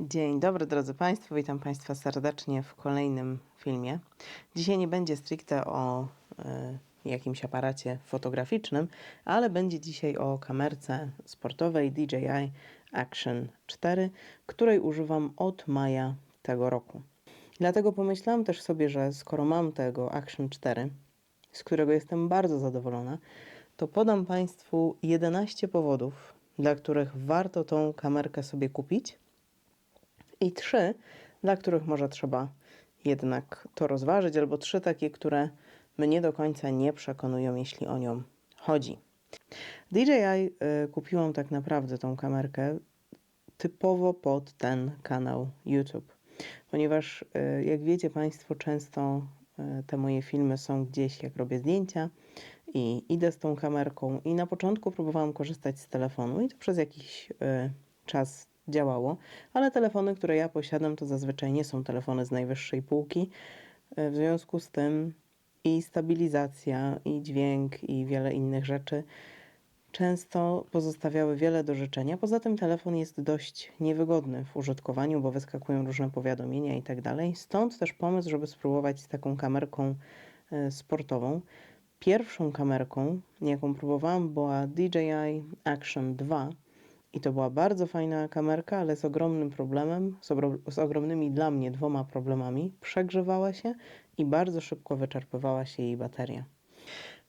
Dzień dobry drodzy Państwo, witam Państwa serdecznie w kolejnym filmie. Dzisiaj nie będzie stricte o e, jakimś aparacie fotograficznym, ale będzie dzisiaj o kamerce sportowej DJI Action 4, której używam od maja tego roku. Dlatego pomyślałam też sobie, że skoro mam tego Action 4, z którego jestem bardzo zadowolona, to podam Państwu 11 powodów, dla których warto tą kamerkę sobie kupić i trzy, dla których może trzeba jednak to rozważyć, albo trzy takie, które mnie do końca nie przekonują, jeśli o nią chodzi. DJI y, kupiłam tak naprawdę tą kamerkę typowo pod ten kanał YouTube, ponieważ y, jak wiecie Państwo, często y, te moje filmy są gdzieś, jak robię zdjęcia i idę z tą kamerką i na początku próbowałam korzystać z telefonu i to przez jakiś czas działało, ale telefony, które ja posiadam, to zazwyczaj nie są telefony z najwyższej półki. Y, W związku z tym i stabilizacja, i dźwięk, i wiele innych rzeczy często pozostawiały wiele do życzenia. Poza tym telefon jest dość niewygodny w użytkowaniu, bo wyskakują różne powiadomienia i tak dalej. Stąd też pomysł, żeby spróbować z taką kamerką y, sportową. Pierwszą kamerką, jaką próbowałam, była DJI Action 2. I to była bardzo fajna kamerka, ale z ogromnym problemem, z, z ogromnymi dla mnie dwoma problemami. Przegrzewała się i bardzo szybko wyczerpywała się jej bateria.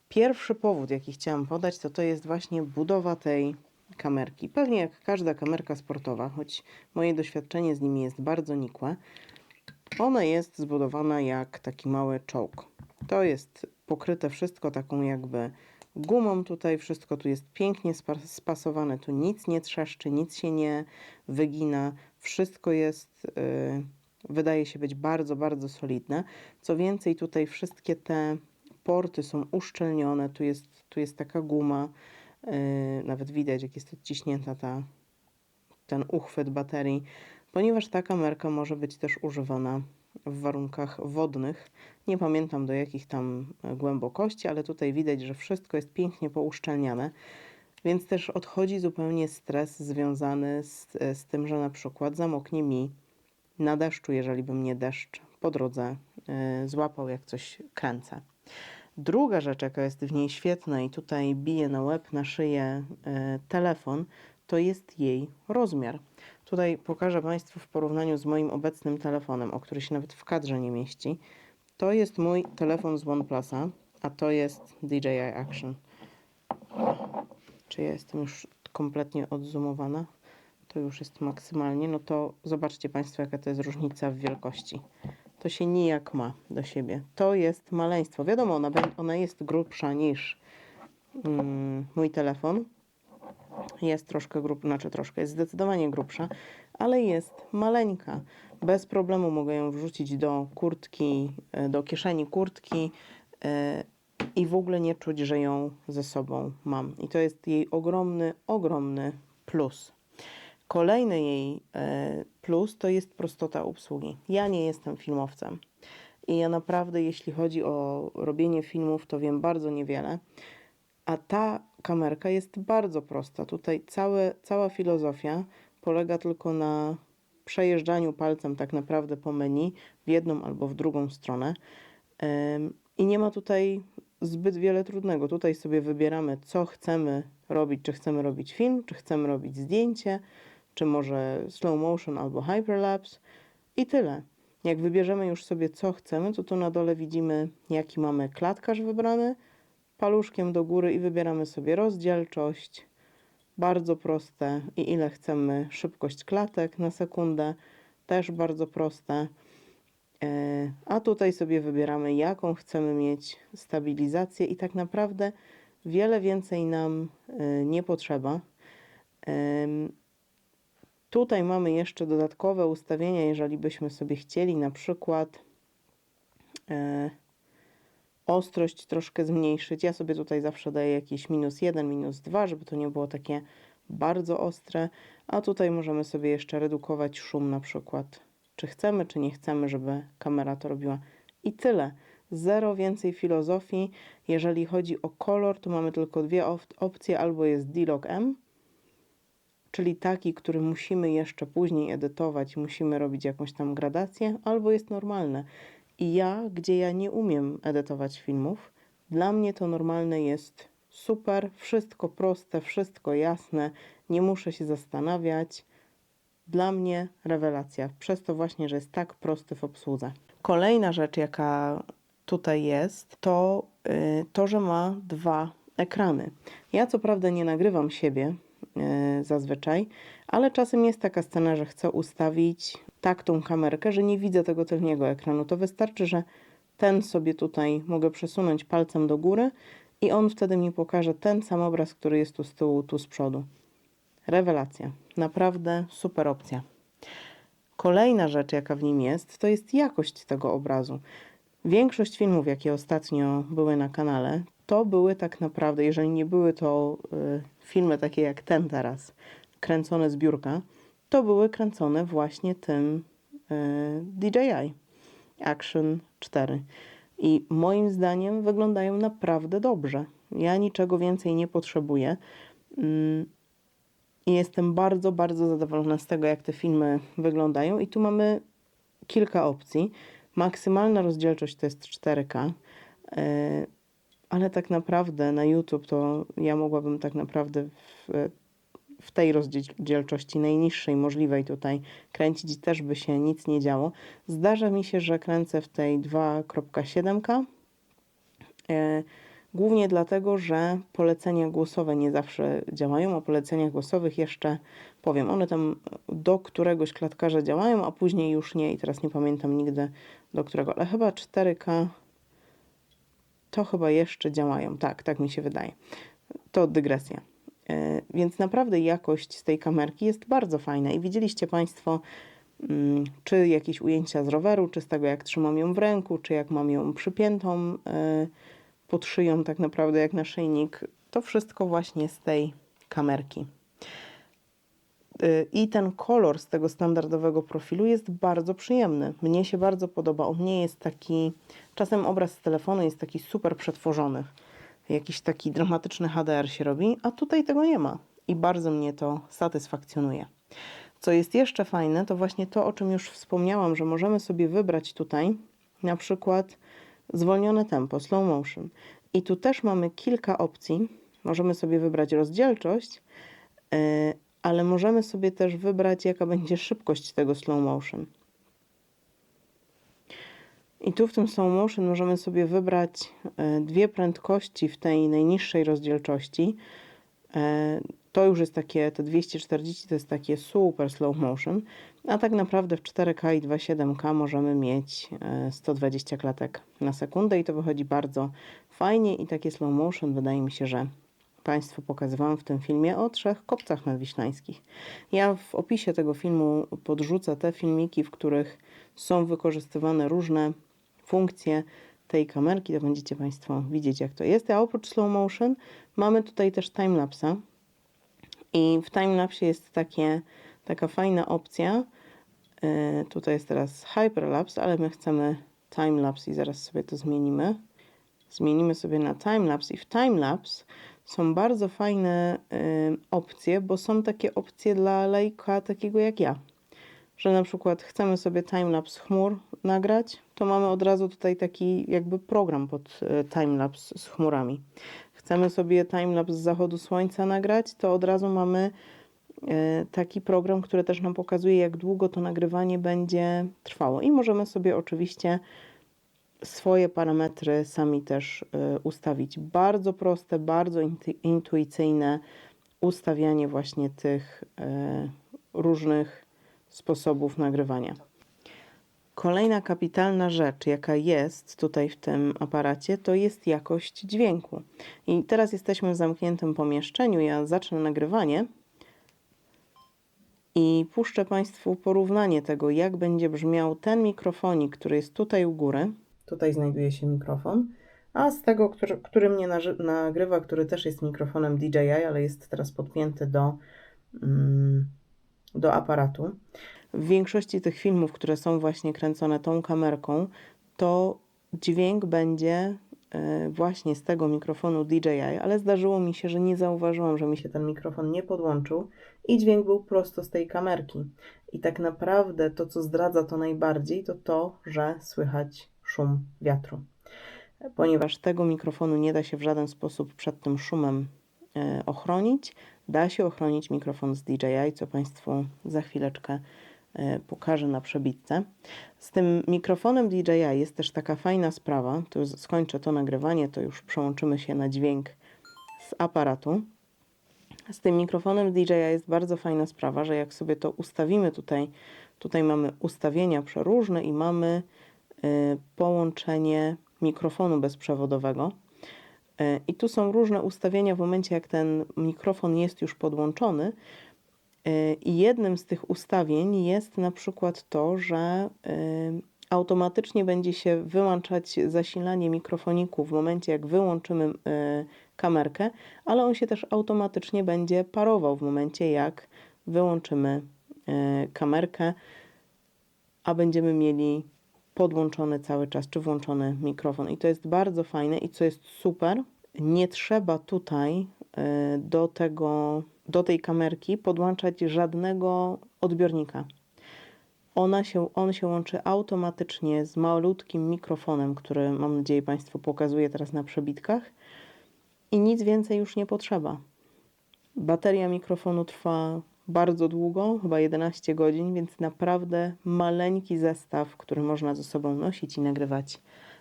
Pierwszy powód, jaki chciałam podać, to to jest właśnie budowa tej kamerki. Pewnie jak każda kamerka sportowa, choć moje doświadczenie z nimi jest bardzo nikłe, ona jest zbudowana jak taki mały czołg. To jest pokryte wszystko taką jakby gumą tutaj, wszystko tu jest pięknie spa- spasowane, tu nic nie trzeszczy, nic się nie wygina, wszystko jest, yy, wydaje się być bardzo, bardzo solidne. Co więcej, tutaj wszystkie te porty są uszczelnione, tu jest, tu jest taka guma, yy, nawet widać jak jest odciśnięta ta, ten uchwyt baterii, ponieważ ta kamerka może być też używana w warunkach wodnych. Nie pamiętam do jakich tam e, głębokości, ale tutaj widać, że wszystko jest pięknie pouszczelniane. Więc też odchodzi zupełnie stres związany z, e, z tym, że na przykład zamoknie mi na deszczu, jeżeli by mnie deszcz po drodze y, złapał, jak coś kręcę. Druga rzecz, jaka jest w niej świetna i tutaj bije na łeb, na szyję telefon, to jest jej rozmiar. Tutaj pokażę Państwu w porównaniu z moim obecnym telefonem, o który się nawet w kadrze nie mieści. To jest mój telefon z OnePlusa, a to jest DJI Action. Czy ja jestem już kompletnie odzoomowana? To już jest maksymalnie. No to zobaczcie Państwo, jaka to jest różnica w wielkości. To się nijak ma do siebie. To jest maleństwo. Wiadomo, ona, ona jest grubsza niż mm, mój telefon. Jest troszkę grub, znaczy troszkę, jest zdecydowanie grubsza, ale jest maleńka. Bez problemu mogę ją wrzucić do kurtki, e, do kieszeni kurtki e, i w ogóle nie czuć, że ją ze sobą mam. I to jest jej ogromny, ogromny plus. Kolejny jej e, plus to jest prostota obsługi. Ja nie jestem filmowcem. I ja naprawdę, jeśli chodzi o robienie filmów, to wiem bardzo niewiele. A ta kamerka jest bardzo prosta. Tutaj całe, cała filozofia polega tylko na przejeżdżaniu palcem tak naprawdę po menu w jedną albo w drugą stronę. I nie ma tutaj zbyt wiele trudnego. Tutaj sobie wybieramy, co chcemy robić. Czy chcemy robić film, czy chcemy robić zdjęcie, czy może slow motion albo hyperlapse i tyle. Jak wybierzemy już sobie, co chcemy, to tu na dole widzimy, jaki mamy klatkarz wybrany, paluszkiem do góry i wybieramy sobie rozdzielczość, bardzo proste i ile chcemy szybkość klatek na sekundę, też bardzo proste. E, A tutaj sobie wybieramy, jaką chcemy mieć stabilizację, i tak naprawdę wiele więcej nam e, nie potrzeba. Tutaj mamy jeszcze dodatkowe ustawienia, jeżeli byśmy sobie chcieli na przykład e, ostrość troszkę zmniejszyć. Ja sobie tutaj zawsze daję jakieś minus 1, minus 2, żeby to nie było takie bardzo ostre. A tutaj możemy sobie jeszcze redukować szum na przykład. Czy chcemy, czy nie chcemy, żeby kamera to robiła. I tyle. Zero więcej filozofii. Jeżeli chodzi o kolor, to mamy tylko dwie op- opcje. Albo jest D-Log M, czyli taki, który musimy jeszcze później edytować, musimy robić jakąś tam gradację, albo jest normalne. I ja, gdzie ja nie umiem edytować filmów, dla mnie to normalne jest super, wszystko proste, wszystko jasne, nie muszę się zastanawiać. Dla mnie rewelacja, przez to właśnie, że jest tak prosty w obsłudze. Kolejna rzecz, jaka tutaj jest, to y, to, że ma dwa ekrany. Ja co prawda nie nagrywam siebie y, zazwyczaj, ale czasem jest taka scena, że chcę ustawić tak tą kamerkę, że nie widzę tego tylniego ekranu. To wystarczy, że ten sobie tutaj mogę przesunąć palcem do góry i on wtedy mi pokaże ten sam obraz, który jest tu z tyłu, tu z przodu. Rewelacja. Naprawdę super opcja. Kolejna rzecz, jaka w nim jest, to jest jakość tego obrazu. Większość filmów, jakie ostatnio były na kanale, to były tak naprawdę, jeżeli nie były to y, filmy takie jak ten teraz, kręcone z biurka, to były kręcone właśnie tym y, DJI Action 4. I moim zdaniem wyglądają naprawdę dobrze. Ja niczego więcej nie potrzebuję. Mm, i jestem bardzo, bardzo zadowolona z tego, jak te filmy wyglądają. I tu mamy kilka opcji. Maksymalna rozdzielczość to jest 4K, e, ale tak naprawdę na YouTube to ja mogłabym tak naprawdę w, w tej rozdzielczości najniższej możliwej tutaj kręcić też by się nic nie działo. Zdarza mi się, że kręcę w tej 2.7K. Głównie dlatego, że polecenia głosowe nie zawsze działają. O poleceniach głosowych jeszcze powiem. One tam do któregoś klatkarza działają, a później już nie. I teraz nie pamiętam nigdy do którego. Ale chyba 4K to chyba jeszcze działają. Tak, tak mi się wydaje. To dygresja. Yy, więc naprawdę jakość z tej kamerki jest bardzo fajna. I widzieliście Państwo, yy, czy jakieś ujęcia z roweru, czy z tego, jak trzymam ją w ręku, czy jak mam ją przypiętą. Yy, pod szyją tak naprawdę jak naszyjnik. To wszystko właśnie z tej kamerki. Y, I ten kolor z tego standardowego profilu jest bardzo przyjemny. Mnie się bardzo podoba. On nie jest taki. Czasem obraz z telefonu jest taki super przetworzony. Jakiś taki dramatyczny HDR się robi, a tutaj tego nie ma. I bardzo mnie to satysfakcjonuje. Co jest jeszcze fajne, to właśnie to, o czym już wspomniałam, że możemy sobie wybrać tutaj na przykład zwolnione tempo, slow motion. I tu też mamy kilka opcji. Możemy sobie wybrać rozdzielczość, yy, ale możemy sobie też wybrać, jaka będzie szybkość tego slow motion. I tu w tym slow motion możemy sobie wybrać yy, dwie prędkości w tej najniższej rozdzielczości. Yy, to już jest takie, te 240 to jest takie super slow motion, a tak naprawdę w 4K i 2.7K możemy mieć 120 klatek na sekundę i to wychodzi bardzo fajnie i takie slow motion wydaje mi się, że Państwu pokazywałam w tym filmie o trzech kopcach nadwiślańskich. Ja w opisie tego filmu podrzucę te filmiki, w których są wykorzystywane różne funkcje tej kamerki, to będziecie Państwo widzieć jak to jest. A oprócz slow motion mamy tutaj też timelapsa i w timelapsie jest takie, taka fajna opcja, yy, tutaj jest teraz hyperlapse, ale my chcemy timelapse i zaraz sobie to zmienimy zmienimy sobie na timelapse i w timelapse są bardzo fajne y, opcje, bo są takie opcje dla lejka takiego jak ja. Że na przykład chcemy sobie timelapse chmur nagrać, to mamy od razu tutaj taki jakby program pod y, timelapse z chmurami. Chcemy sobie timelapse z zachodu słońca nagrać, to od razu mamy y, taki program, który też nam pokazuje, jak długo to nagrywanie będzie trwało. I możemy sobie oczywiście swoje parametry sami też y, ustawić. Bardzo proste, bardzo intuicyjne ustawianie właśnie tych różnych sposobów nagrywania. Kolejna kapitalna rzecz, jaka jest tutaj w tym aparacie, to jest jakość dźwięku. I teraz jesteśmy w zamkniętym pomieszczeniu. Ja zacznę nagrywanie i puszczę Państwu porównanie tego, jak będzie brzmiał ten mikrofonik, który jest tutaj u góry Tutaj znajduje się mikrofon. A z tego, który, który mnie nagrywa, który też jest mikrofonem DJI, ale jest teraz podpięty do, mm, do aparatu. W większości tych filmów, które są właśnie kręcone tą kamerką, to dźwięk będzie e, właśnie z tego mikrofonu DJI, ale zdarzyło mi się, że nie zauważyłam, że mi się ten mikrofon nie podłączył i dźwięk był prosto z tej kamerki. I tak naprawdę to, co zdradza to najbardziej, to to, że słychać szum wiatru. Ponieważ tego mikrofonu nie da się w żaden sposób przed tym szumem e, ochronić, da się ochronić mikrofon z DJI, co Państwu za chwileczkę e, pokażę na przebitce. Z tym mikrofonem DJI jest też taka fajna sprawa. Już skończę to nagrywanie, to już przełączymy się na dźwięk z aparatu. Z tym mikrofonem DJI jest bardzo fajna sprawa, że jak sobie to ustawimy tutaj, tutaj mamy ustawienia przeróżne i mamy y, połączenie mikrofonu bezprzewodowego. Y, I tu są różne ustawienia w momencie, jak ten mikrofon jest już podłączony. Y, I jednym z tych ustawień jest na przykład to, że y, automatycznie będzie się wyłączać zasilanie mikrofoniku w momencie, jak wyłączymy kamerkę, ale on się też automatycznie będzie parował w momencie, jak wyłączymy kamerkę, a będziemy mieli podłączony cały czas, czy włączony mikrofon. I to jest bardzo fajne i co jest super, nie trzeba tutaj y, do tego, do tej kamerki podłączać żadnego odbiornika. Ona się, on się łączy automatycznie z malutkim mikrofonem, który mam nadzieję Państwu pokazuję teraz na przebitkach i nic więcej już nie potrzeba. Bateria mikrofonu trwa bardzo długo, chyba 11 godzin, więc naprawdę maleńki zestaw, który można ze sobą nosić i nagrywać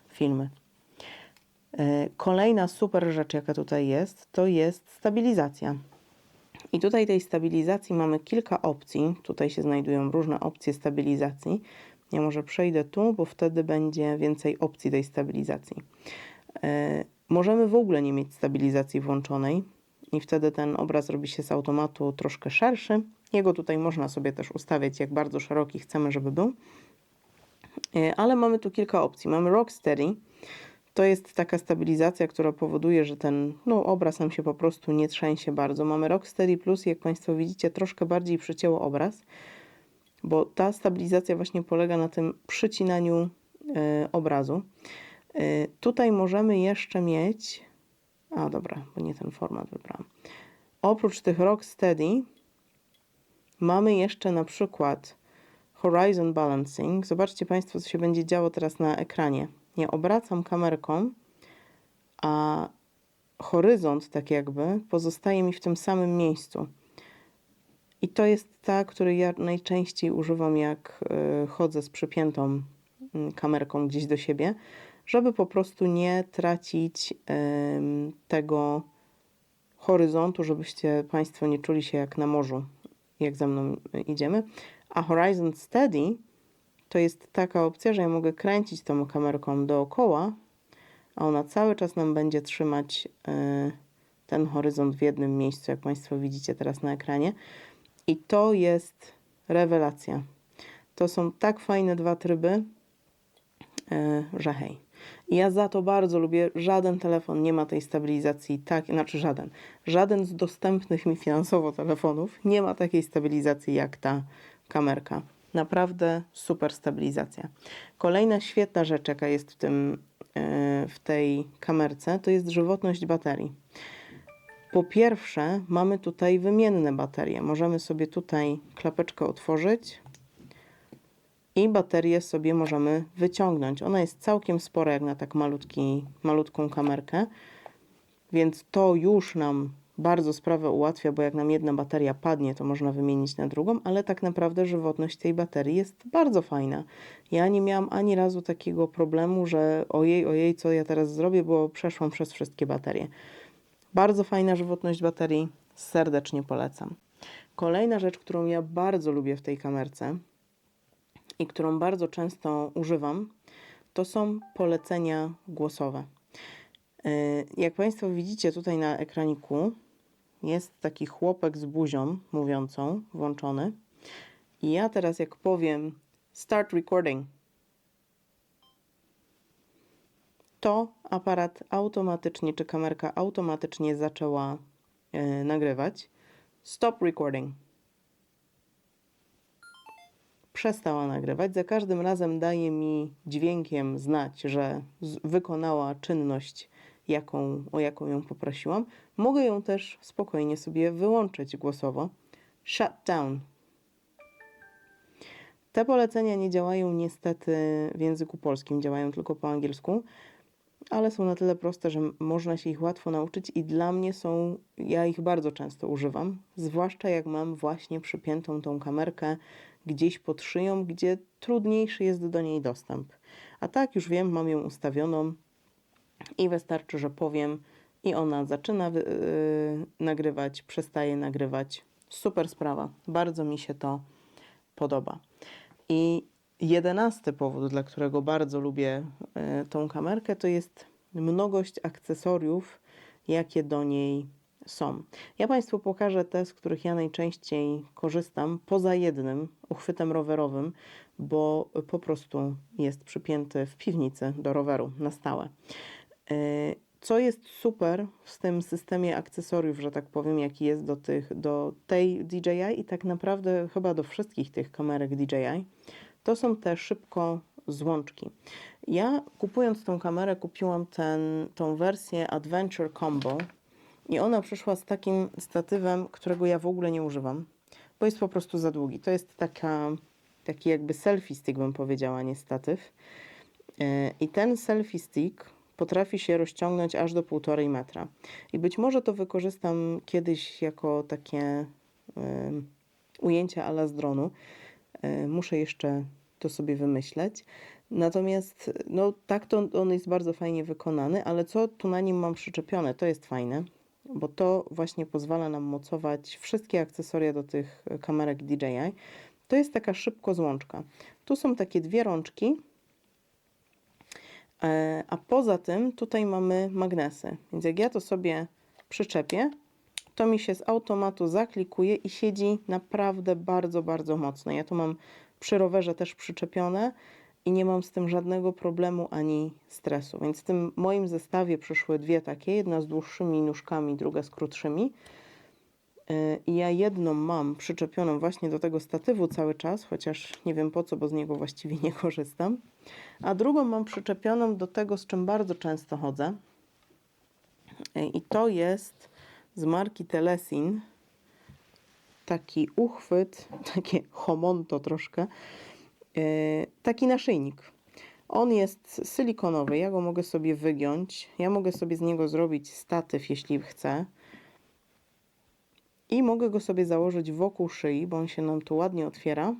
filmy. E, Kolejna super rzecz, jaka tutaj jest, to jest stabilizacja. I tutaj tej stabilizacji mamy kilka opcji. Tutaj się znajdują różne opcje stabilizacji. Ja może przejdę tu, bo wtedy będzie więcej opcji tej stabilizacji. E, możemy w ogóle nie mieć stabilizacji włączonej i wtedy ten obraz robi się z automatu troszkę szerszy. Jego tutaj można sobie też ustawiać, jak bardzo szeroki chcemy, żeby był. E, ale mamy tu kilka opcji. Mamy Rocksteady. To jest taka stabilizacja, która powoduje, że ten no, obraz nam się po prostu nie trzęsie bardzo. Mamy Rocksteady Plus, jak Państwo widzicie, troszkę bardziej przycięło obraz, bo ta stabilizacja właśnie polega na tym przycinaniu e, obrazu. E, tutaj możemy jeszcze mieć. A dobra, bo nie ten format wybrałam. Oprócz tych Rocksteady mamy jeszcze na przykład Horizon Balancing. Zobaczcie Państwo, co się będzie działo teraz na ekranie. Nie obracam kamerką, a horyzont, tak jakby, pozostaje mi w tym samym miejscu. I to jest ta, której ja najczęściej używam, jak y, chodzę z przypiętą y, kamerką gdzieś do siebie, żeby po prostu nie tracić tego horyzontu, żebyście Państwo nie czuli się jak na morzu, jak ze mną y, idziemy. A Horizon Steady to jest taka opcja, że ja mogę kręcić tą kamerką dookoła, a ona cały czas nam będzie trzymać y, ten horyzont w jednym miejscu, jak Państwo widzicie teraz na ekranie. I to jest rewelacja. To są tak fajne dwa tryby, y, że hej. Ja za to bardzo lubię. Żaden telefon nie ma tej stabilizacji, tak, znaczy żaden. Żaden z dostępnych mi finansowo telefonów nie ma takiej stabilizacji jak ta kamerka. Naprawdę super stabilizacja. Kolejna świetna rzecz, jaka jest w, tym, e, w tej kamerce, to jest żywotność baterii. Po pierwsze, mamy tutaj wymienne baterie. Możemy sobie tutaj klapeczkę otworzyć i baterię sobie możemy wyciągnąć. Ona jest całkiem spora, jak na tak malutki, malutką kamerkę, więc to już nam bardzo sprawę ułatwia, bo jak nam jedna bateria padnie, to można wymienić na drugą, ale tak naprawdę żywotność tej baterii jest bardzo fajna. Ja nie miałam ani razu takiego problemu, że ojej, ojej, co ja teraz zrobię, bo przeszłam przez wszystkie baterie. Bardzo fajna żywotność baterii, serdecznie polecam. Kolejna rzecz, którą ja bardzo lubię w tej kamerce i którą bardzo często używam, to są polecenia głosowe. Yy, Jak Państwo widzicie tutaj na ekraniku, jest taki chłopek z buzią mówiącą, włączony. I ja teraz, jak powiem start recording, to aparat automatycznie, czy kamerka automatycznie zaczęła e, nagrywać. Stop recording. Przestała nagrywać. Za każdym razem daje mi dźwiękiem znać, że wykonała czynność, jaką, o jaką ją poprosiłam. Mogę ją też spokojnie sobie wyłączyć głosowo. Shut down. Te polecenia nie działają niestety w języku polskim, działają tylko po angielsku, ale są na tyle proste, że można się ich łatwo nauczyć i dla mnie są, ja ich bardzo często używam, zwłaszcza jak mam właśnie przypiętą tą kamerkę gdzieś pod szyją, gdzie trudniejszy jest do niej dostęp. A tak już wiem, mam ją ustawioną i wystarczy, że powiem i ona zaczyna yy, nagrywać, przestaje nagrywać. Super sprawa. Bardzo mi się to podoba. I jedenasty powód, dla którego bardzo lubię e, tą kamerkę, to jest mnogość akcesoriów, jakie do niej są. Ja Państwu pokażę te, z których ja najczęściej korzystam, poza jednym uchwytem rowerowym, bo po prostu jest przypięty w piwnicy do roweru na stałe. E, Co jest super w tym systemie akcesoriów, że tak powiem, jaki jest do, tych, do tej DJI i tak naprawdę chyba do wszystkich tych kamerek DJI, to są te szybko złączki. Ja kupując tą kamerę kupiłam ten, tą wersję Adventure Combo i ona przyszła z takim statywem, którego ja w ogóle nie używam, bo jest po prostu za długi. To jest taka, taki jakby selfie stick bym powiedziała, nie statyw. E, I ten selfie stick potrafi się rozciągnąć aż do 1,5 metra. I być może to wykorzystam kiedyś jako takie em, ujęcia ala z dronu. E, Muszę jeszcze to sobie wymyśleć. Natomiast, no tak to on jest bardzo fajnie wykonany, ale co tu na nim mam przyczepione, to jest fajne, bo to właśnie pozwala nam mocować wszystkie akcesoria do tych kamerek DJI. To jest taka szybko złączka. Tu są takie dwie rączki, E, A poza tym tutaj mamy magnesy. Więc jak ja to sobie przyczepię, to mi się z automatu zaklikuje i siedzi naprawdę bardzo, bardzo mocno. Ja to mam przy rowerze też przyczepione i nie mam z tym żadnego problemu ani stresu. Więc w tym moim zestawie przyszły dwie takie, jedna z dłuższymi nóżkami, druga z krótszymi. Yy, I ja jedną mam przyczepioną właśnie do tego statywu cały czas, chociaż nie wiem po co, bo z niego właściwie nie korzystam. A drugą mam przyczepioną do tego, z czym bardzo często chodzę. Yy, I to jest z marki Telesin taki uchwyt, takie homonto troszkę, taki naszyjnik. On jest silikonowy, ja go mogę sobie wygiąć, ja mogę sobie z niego zrobić statyw, jeśli chcę. I mogę go sobie założyć wokół szyi, bo on się nam tu ładnie otwiera.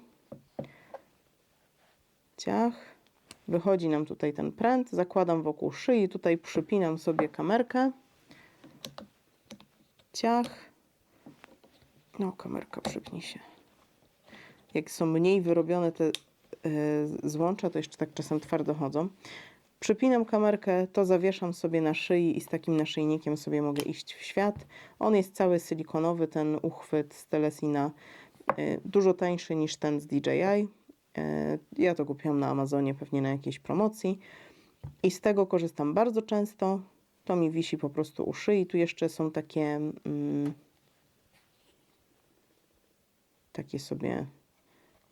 Ciach. Wychodzi nam tutaj ten pręt, zakładam wokół szyi, tutaj przypinam sobie kamerkę. Ciach. No, kamerka przypnij się. Jak są mniej wyrobione te e, złącza, to jeszcze tak czasem twardo chodzą. Przypinam kamerkę, to zawieszam sobie na szyi i z takim naszyjnikiem sobie mogę iść w świat. On jest cały silikonowy, ten uchwyt z Telesina, y, dużo tańszy niż ten z DJI. Y, Ja to kupiłam na Amazonie, pewnie na jakiejś promocji. I z tego korzystam bardzo często. To mi wisi po prostu u szyi. Tu jeszcze są takie, mm, takie sobie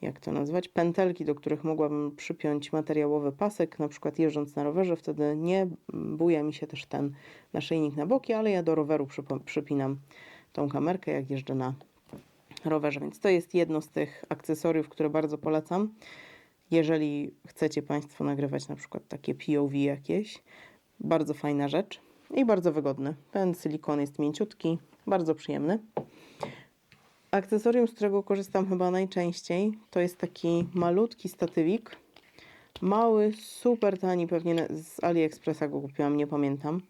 jak to nazwać, pętelki, do których mogłabym przypiąć materiałowy pasek, na przykład jeżdżąc na rowerze, wtedy nie buja mi się też ten naszyjnik na boki, ale ja do roweru przypinam tą kamerkę, jak jeżdżę na rowerze, więc to jest jedno z tych akcesoriów, które bardzo polecam. Jeżeli chcecie Państwo nagrywać na przykład takie POV jakieś, bardzo fajna rzecz i bardzo wygodny. Ten silikon jest mięciutki, bardzo przyjemny. Akcesorium, z którego korzystam chyba najczęściej, to jest taki malutki statywik. Mały, super tani, pewnie z AliExpressa go kupiłam, nie pamiętam.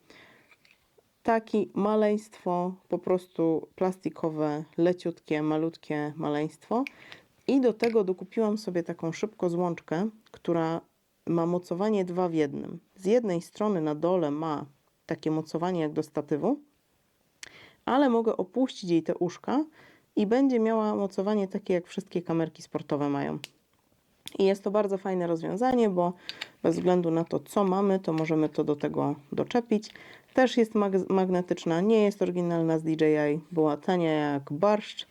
Taki maleństwo, po prostu plastikowe, leciutkie, malutkie maleństwo. I do tego dokupiłam sobie taką szybko złączkę, która ma mocowanie dwa w jednym. Z jednej strony na dole ma takie mocowanie jak do statywu, ale mogę opuścić jej te uszka i będzie miała mocowanie takie, jak wszystkie kamerki sportowe mają. I jest to bardzo fajne rozwiązanie, bo bez względu na to, co mamy, to możemy to do tego doczepić. Też jest mag- magnetyczna, nie jest oryginalna z DJI, była tania jak barszcz.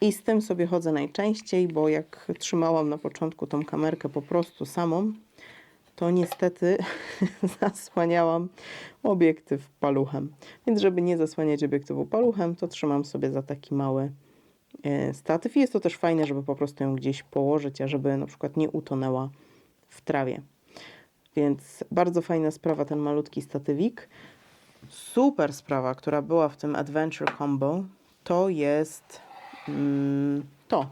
I z tym sobie chodzę najczęściej, bo jak trzymałam na początku tą kamerkę po prostu samą, to niestety zasłaniałam obiektyw paluchem. Więc żeby nie zasłaniać obiektywu paluchem, to trzymam sobie za taki mały e, statyw. I jest to też fajne, żeby po prostu ją gdzieś położyć, a żeby na przykład nie utonęła w trawie. Więc bardzo fajna sprawa ten malutki statywik. Super sprawa, która była w tym Adventure Combo, to jest mm, to.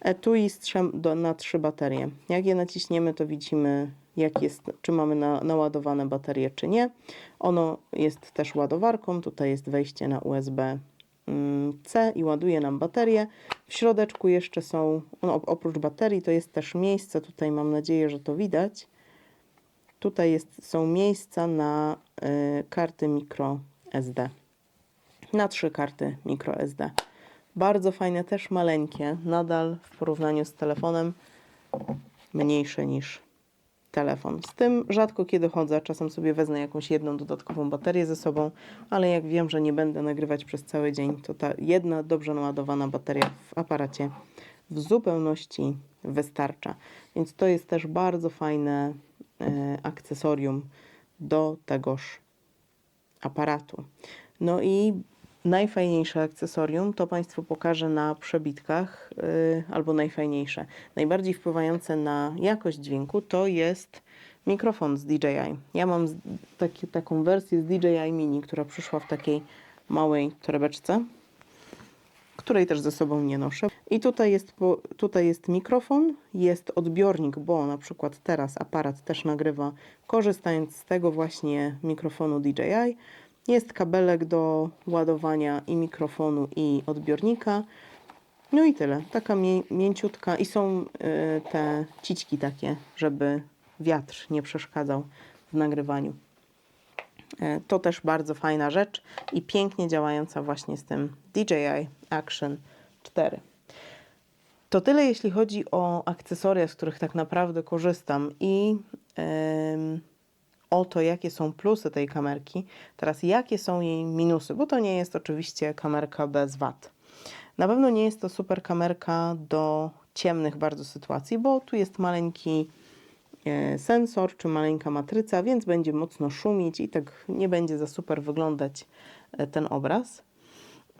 Etui z na trzy baterie. Jak je naciśniemy, to widzimy, jak jest, czy mamy na, naładowane baterie, czy nie. Ono jest też ładowarką. Tutaj jest wejście na USB mm, C i ładuje nam baterię. W środeczku jeszcze są, no, op- oprócz baterii, to jest też miejsce. Tutaj mam nadzieję, że to widać. Tutaj jest, są miejsca na y, karty micro SD. Na trzy karty micro SD. Bardzo fajne, też maleńkie. Nadal w porównaniu z telefonem mniejsze niż telefon. Z tym rzadko kiedy chodzę. Czasem sobie wezmę jakąś jedną dodatkową baterię ze sobą, ale jak wiem, że nie będę nagrywać przez cały dzień, to ta jedna dobrze naładowana bateria w aparacie w zupełności wystarcza. Więc to jest też bardzo fajne e, akcesorium do tegoż aparatu. No i najfajniejsze akcesorium to Państwu pokażę na przebitkach, yy, albo najfajniejsze. Najbardziej wpływające na jakość dźwięku to jest mikrofon z DJI. Ja mam taki, taką wersję z DJI Mini, która przyszła w takiej małej torebeczce, której też ze sobą nie noszę. I tutaj jest, tutaj jest mikrofon, jest odbiornik, bo na przykład teraz aparat też nagrywa, korzystając z tego właśnie mikrofonu DJI. Jest kabelek do ładowania i mikrofonu, i odbiornika. No i tyle. Taka mię, mięciutka. I są y, te ciczki takie, żeby wiatr nie przeszkadzał w nagrywaniu. E, To też bardzo fajna rzecz i pięknie działająca właśnie z tym DJI Action 4. To tyle, jeśli chodzi o akcesoria, z których tak naprawdę korzystam i em, o to, jakie są plusy tej kamerki. Teraz, jakie są jej minusy, bo to nie jest oczywiście kamerka bez wad. Na pewno nie jest to super kamerka do ciemnych bardzo sytuacji, bo tu jest maleńki e, sensor czy maleńka matryca, więc będzie mocno szumić i tak nie będzie za super wyglądać e, ten obraz.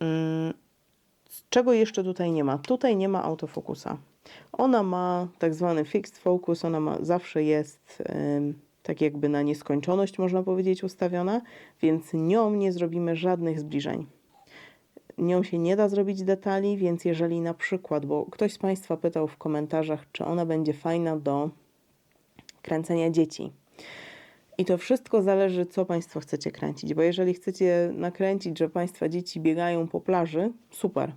Mm, czego jeszcze tutaj nie ma? Tutaj nie ma autofokusa. Ona ma tak zwany fixed focus, ona ma, zawsze jest tak jakby na nieskończoność, można powiedzieć, ustawiona, więc nią nie zrobimy żadnych zbliżeń. Nią się nie da zrobić detali, więc jeżeli na przykład, bo ktoś z Państwa pytał w komentarzach, czy ona będzie fajna do kręcenia dzieci. I to wszystko zależy, co Państwo chcecie kręcić, bo jeżeli chcecie nakręcić, że Państwa dzieci biegają po plaży, super.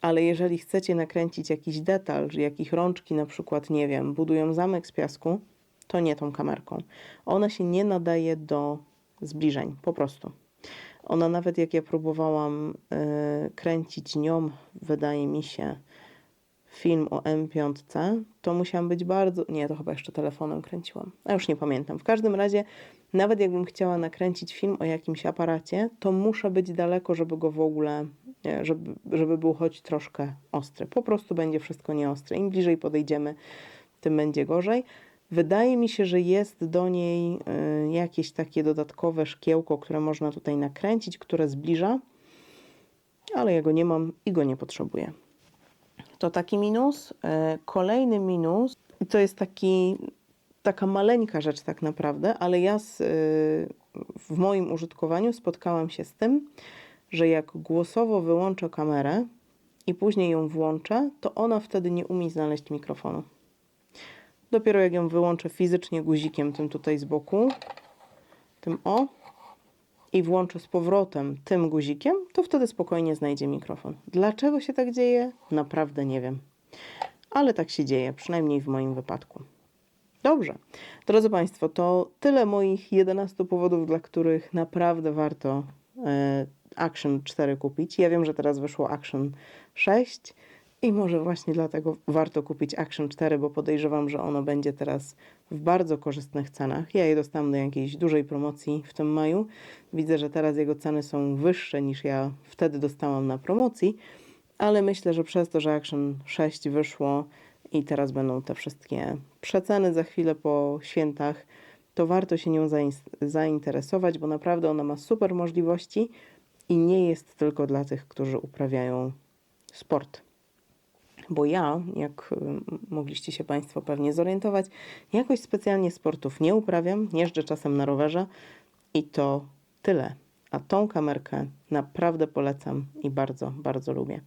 Ale jeżeli chcecie nakręcić jakiś detal, że jakich rączki na przykład, nie wiem, budują zamek z piasku, to nie tą kamerką. Ona się nie nadaje do zbliżeń, po prostu. Ona nawet jak ja próbowałam y, kręcić nią, wydaje mi się, film o M5, to musiałam być bardzo. Nie, to chyba jeszcze telefonem kręciłam. A już nie pamiętam. W każdym razie, nawet jakbym chciała nakręcić film o jakimś aparacie, to muszę być daleko, żeby go w ogóle, żeby, żeby był choć troszkę ostry. Po prostu będzie wszystko nieostre. Im bliżej podejdziemy, tym będzie gorzej. Wydaje mi się, że jest do niej y, jakieś takie dodatkowe szkiełko, które można tutaj nakręcić, które zbliża, ale ja go nie mam i go nie potrzebuję. To taki minus. E, Kolejny minus, to jest taki, taka maleńka rzecz tak naprawdę, ale ja z, e, w moim użytkowaniu spotkałam się z tym, że jak głosowo wyłączę kamerę i później ją włączę, to ona wtedy nie umie znaleźć mikrofonu. Dopiero jak ją wyłączę fizycznie guzikiem tym tutaj z boku, tym o, i włączę z powrotem tym guzikiem, to wtedy spokojnie znajdzie mikrofon. Dlaczego się tak dzieje? Naprawdę nie wiem. Ale tak się dzieje, przynajmniej w moim wypadku. Dobrze. Drodzy Państwo, to tyle moich 11 powodów, dla których naprawdę warto e, Action 4 kupić. Ja wiem, że teraz wyszło Action 6 i może właśnie dlatego warto kupić Action 4, bo podejrzewam, że ono będzie teraz w bardzo korzystnych cenach. Ja je dostałam do jakiejś dużej promocji w tym maju. Widzę, że teraz jego ceny są wyższe niż ja wtedy dostałam na promocji, ale myślę, że przez to, że Action 6 wyszło i teraz będą te wszystkie przeceny za chwilę po świętach, to warto się nią zain- zainteresować, bo naprawdę ona ma super możliwości i nie jest tylko dla tych, którzy uprawiają sport. Bo ja, jak y, mogliście się Państwo pewnie zorientować, jakoś specjalnie sportów nie uprawiam, jeżdżę czasem na rowerze i to tyle. A tą kamerkę naprawdę polecam i bardzo, bardzo lubię.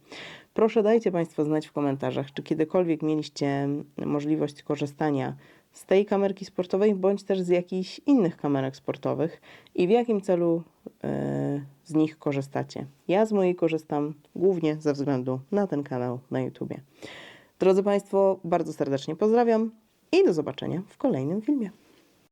Proszę dajcie Państwo znać w komentarzach, czy kiedykolwiek mieliście możliwość korzystania z tej kamerki sportowej, bądź też z jakichś innych kamerek sportowych i w jakim celu e, z nich korzystacie. Ja z mojej korzystam głównie ze względu na ten kanał na YouTubie. Drodzy Państwo, bardzo serdecznie pozdrawiam i do zobaczenia w kolejnym filmie.